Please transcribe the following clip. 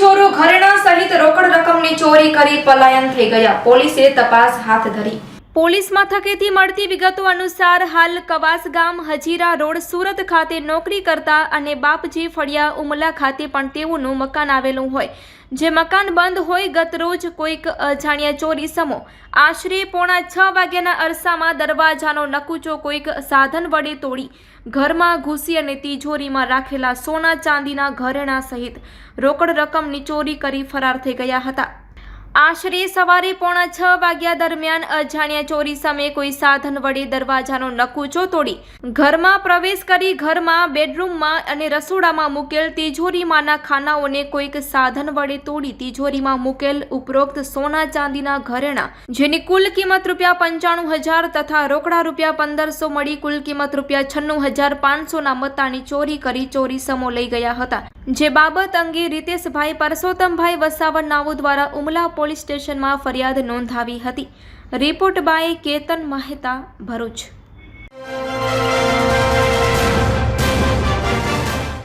ચોરો ઘરેણા સહિત રોકડ રકમની ચોરી કરી પલાયન થઈ ગયા. પોલીસે તપાસ હાથ ધરી. પોલીસ મથકેથી મળતી વિગતો અનુસાર હાલ કવાસ ગામ હજીરા રોડ સુરત ખાતે નોકરી કરતા અને બાપજી ફળિયા ઉમલા ખાતે પણ તેઓનું મકાન આવેલું હોય. જે મકાન બંધ હોય ગત રોજ કોઈક અજાણ્યા ચોરી સમો આશરે પોણા છ વાગ્યાના અરસામાં દરવાજાનો નકુચો કોઈક સાધન વડે તોડી ઘરમાં ઘૂસી અને તિજોરીમાં રાખેલા સોના ચાંદીના ઘરેણા સહિત રોકડ રકમની ચોરી કરી ફરાર થઈ ગયા હતા. આશરે સવારે પોણા છ વાગ્યા દરમિયાન અજાણ્યા ચોરી સામે કોઈ સાધન વડે દરવાજાનો નકુચો તોડી ઘરમાં પ્રવેશ કરી ઘરમાં બેડરૂમમાં અને રસોડામાં મૂકેલ તિજોરીમાંના ખાનાઓને કોઈક સાધન વડે તોડી તિજોરીમાં મૂકેલ ઉપરોક્ત સોના ચાંદીના ઘરેણા, જેની કુલ કિંમત રૂપિયા પંચાણું હજાર તથા રોકડા રૂપિયા પંદરસો મળી કુલ કિંમત રૂપિયા છન્નું હજાર પાંચસોના મત્તાની ચોરી કરી ચોરી સમો લઈ ગયા હતા. જે બાબત અંગે રીતેશભાઈ પરસોત્તમભાઈ વસાવ નાવો દ્વારા ઉમલા પોલીસ સ્ટેશનમાં ફરિયાદ નોંધાવી હતી. Report by Ketan Mehta Bharuch.